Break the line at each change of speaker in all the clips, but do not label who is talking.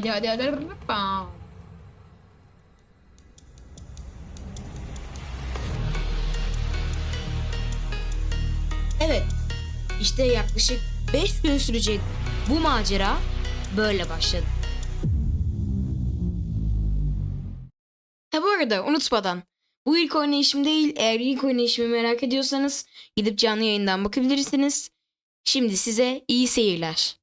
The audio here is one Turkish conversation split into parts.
Hadi hadi hadi.
Evet. İşte yaklaşık 5 gün sürecek bu macera böyle başladı. Ha bu arada unutmadan bu ilk oynayışım değil. Eğer ilk oynayışımı merak ediyorsanız gidip canlı yayından bakabilirsiniz. Şimdi size iyi seyirler.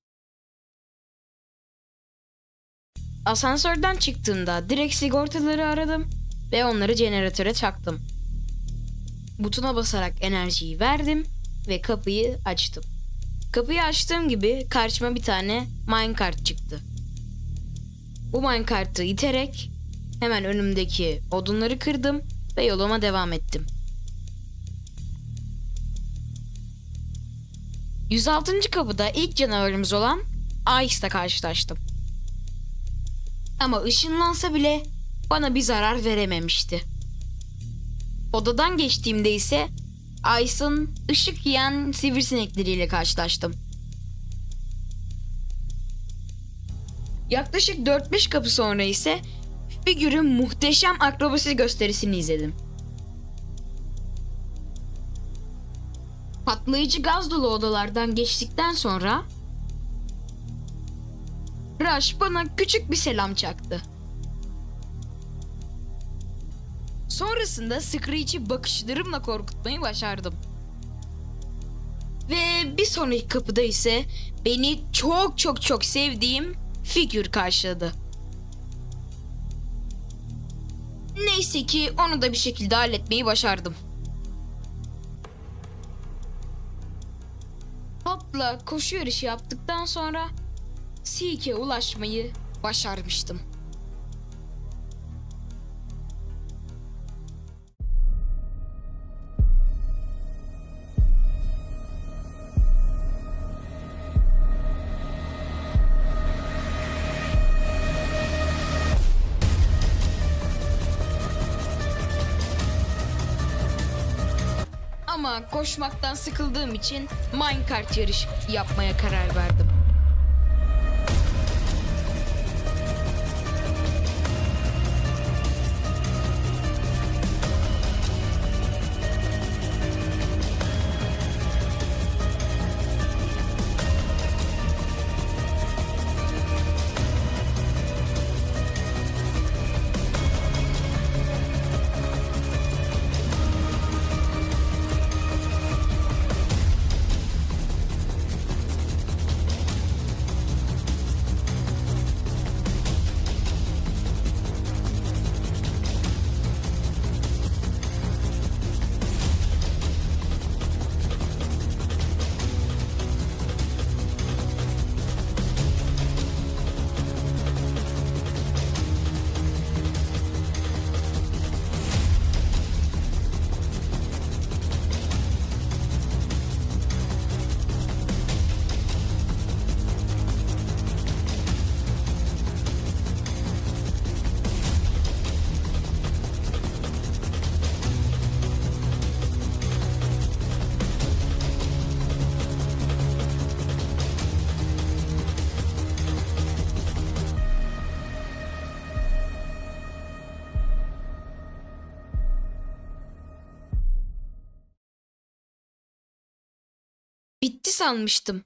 Asansörden çıktığımda direkt sigortaları aradım ve onları jeneratöre çaktım. Butona basarak enerjiyi verdim ve kapıyı açtım. Kapıyı açtığım gibi karşıma bir tane minecart çıktı. Bu minecart'ı iterek hemen önümdeki odunları kırdım ve yoluma devam ettim. 106. kapıda ilk canavarımız olan Ice'la karşılaştım. Ama ışınlansa bile bana bir zarar verememişti. Odadan geçtiğimde ise Ice'ın ışık yiyen sivrisinekleriyle karşılaştım. Yaklaşık 4-5 kapı sonra ise figürün muhteşem akrobasi gösterisini izledim. Patlayıcı gaz dolu odalardan geçtikten sonra Rush bana küçük bir selam çaktı. Sonrasında Screech'i bakışlarımla korkutmayı başardım. Ve bir sonraki kapıda ise beni çok çok çok sevdiğim figür karşıladı. Neyse ki onu da bir şekilde halletmeyi başardım. Hopla koşu yarışı yaptıktan sonra Seek'e ulaşmayı başarmıştım. Ama koşmaktan sıkıldığım için minecart yarış yapmaya karar verdim. Bitti sanmıştım.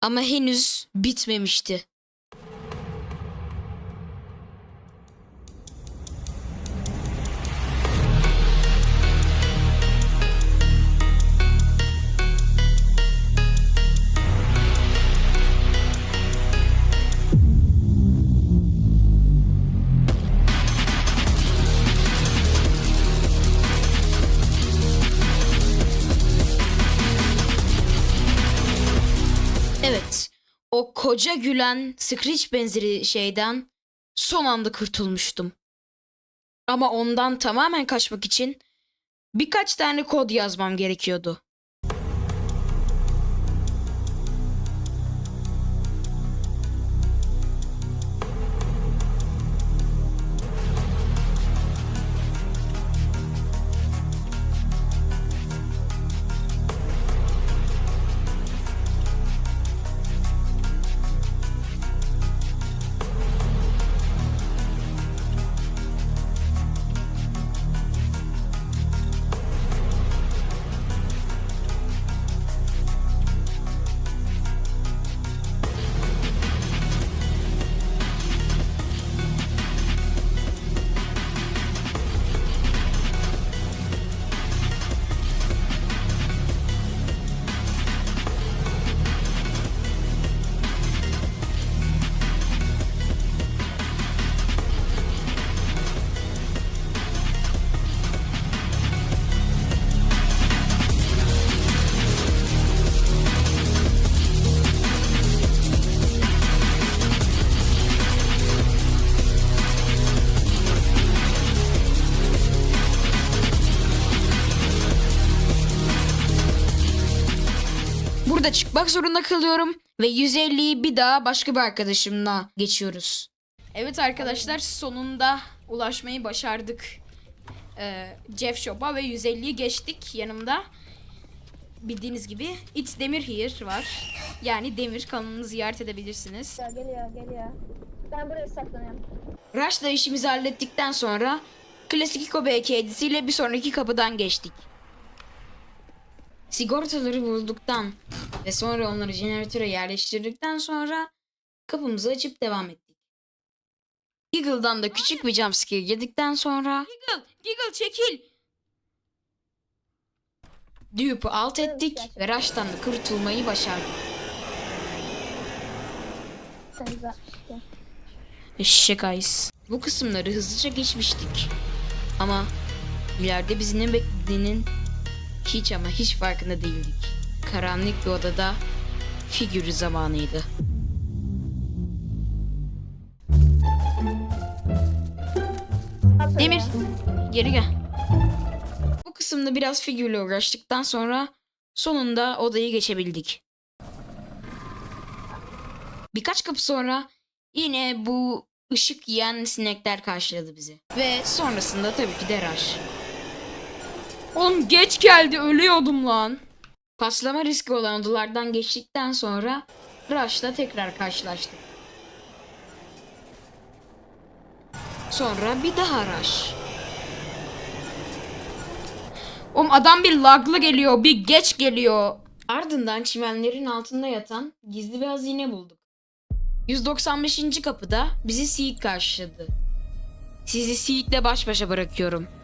Ama henüz bitmemişti. O koca gülen Screech benzeri şeyden son anda kurtulmuştum. Ama ondan tamamen kaçmak için birkaç tane kod yazmam gerekiyordu. Burada çıkmak zorunda kalıyorum ve 150'yi bir daha başka bir arkadaşımla geçiyoruz. Evet arkadaşlar sonunda ulaşmayı başardık. Ee, Jeff Shop'a ve 150'yi geçtik yanımda. Bildiğiniz gibi It's Demir Here var. Yani Demir kanalını ziyaret edebilirsiniz.
Ya geliyor geliyor. Ben buraya saklanıyorum.
Rush'la işimizi hallettikten sonra klasik Iko kedisiyle bir sonraki kapıdan geçtik. Sigortaları bulduktan ve sonra onları jeneratöre yerleştirdikten sonra kapımızı açıp devam ettik. Giggle'dan da küçük bir jumpscare yedikten sonra Giggle, Giggle çekil! Dupe'u alt ettik ve Rush'tan da kurtulmayı başardık. Eşek. Bu kısımları hızlıca geçmiştik. Ama ileride bizi ne beklediğinin hiç ama hiç farkında değildik. Karanlık bir odada figürü zamanıydı. Demir, geri gel. Bu kısımda biraz figürle uğraştıktan sonra sonunda odayı geçebildik. Birkaç kapı sonra yine bu ışık yiyen sinekler karşıladı bizi. Ve sonrasında tabii ki de. Oğlum geç geldi ölüyordum lan. Paslama riski olan odalardan geçtikten sonra Rush'la tekrar karşılaştık. Sonra bir daha Rush. Oğlum adam bir laglı geliyor, bir geç geliyor. Ardından çimenlerin altında yatan gizli bir hazine bulduk. 195. kapıda bizi Seek karşıladı. Sizi Seek'le baş başa bırakıyorum.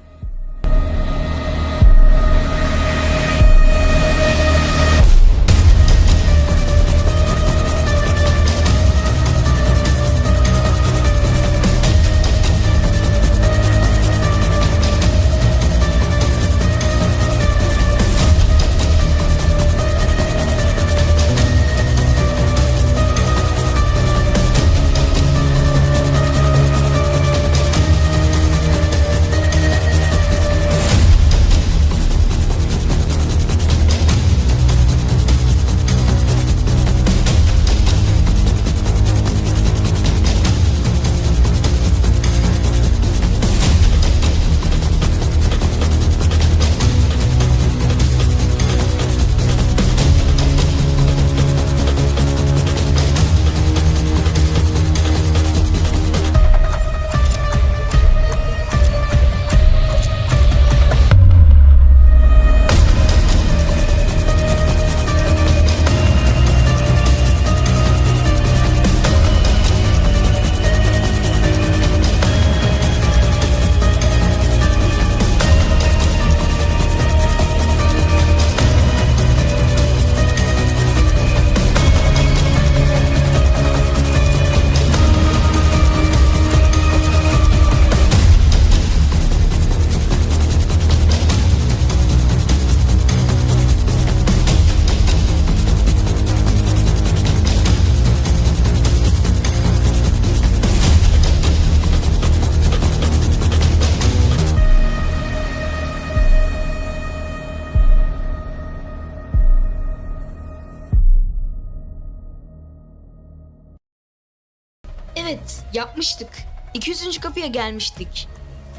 Evet, yapmıştık. 200. kapıya gelmiştik.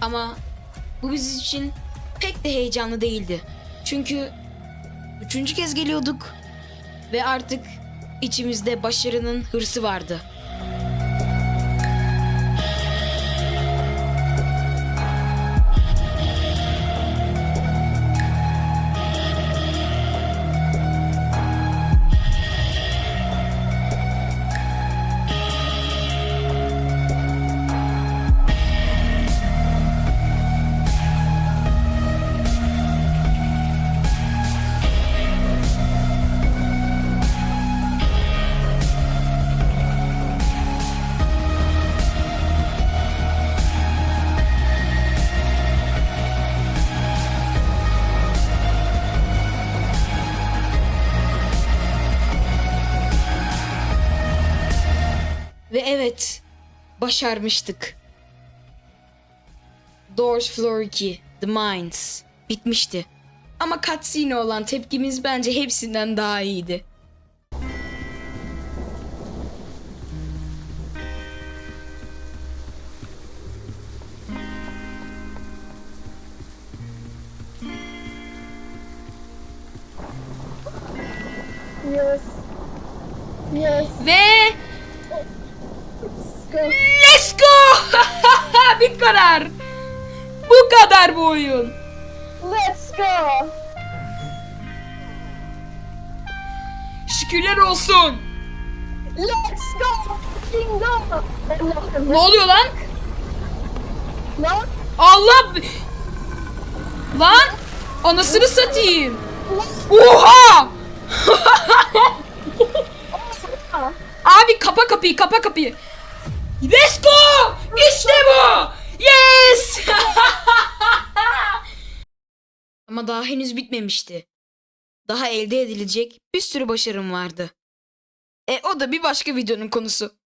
Ama bu bizim için pek de heyecanlı değildi. Çünkü üçüncü kez geliyorduk ve artık içimizde başarının hırsı vardı. Başarmıştık. Doors Floor 2, The Mines. Bitmişti. Ama cutscene olan tepkimiz bence hepsinden daha iyiydi.
Yes.
Yes.
Ve go.
let's go! bir kadar. Bu kadar bu oyun.
Let's go.
Şükürler olsun.
Let's go. Fucking go. Allah'ım.
Ne oluyor lan?
Lan.
Allah! Lan! Anasını satayım. Oha! Abi kapa kapıyı kapa kapıyı. Let's go! İşte bu! Yes! Ama daha henüz bitmemişti. Daha elde edilecek bir sürü başarım vardı. E o da bir başka videonun konusu.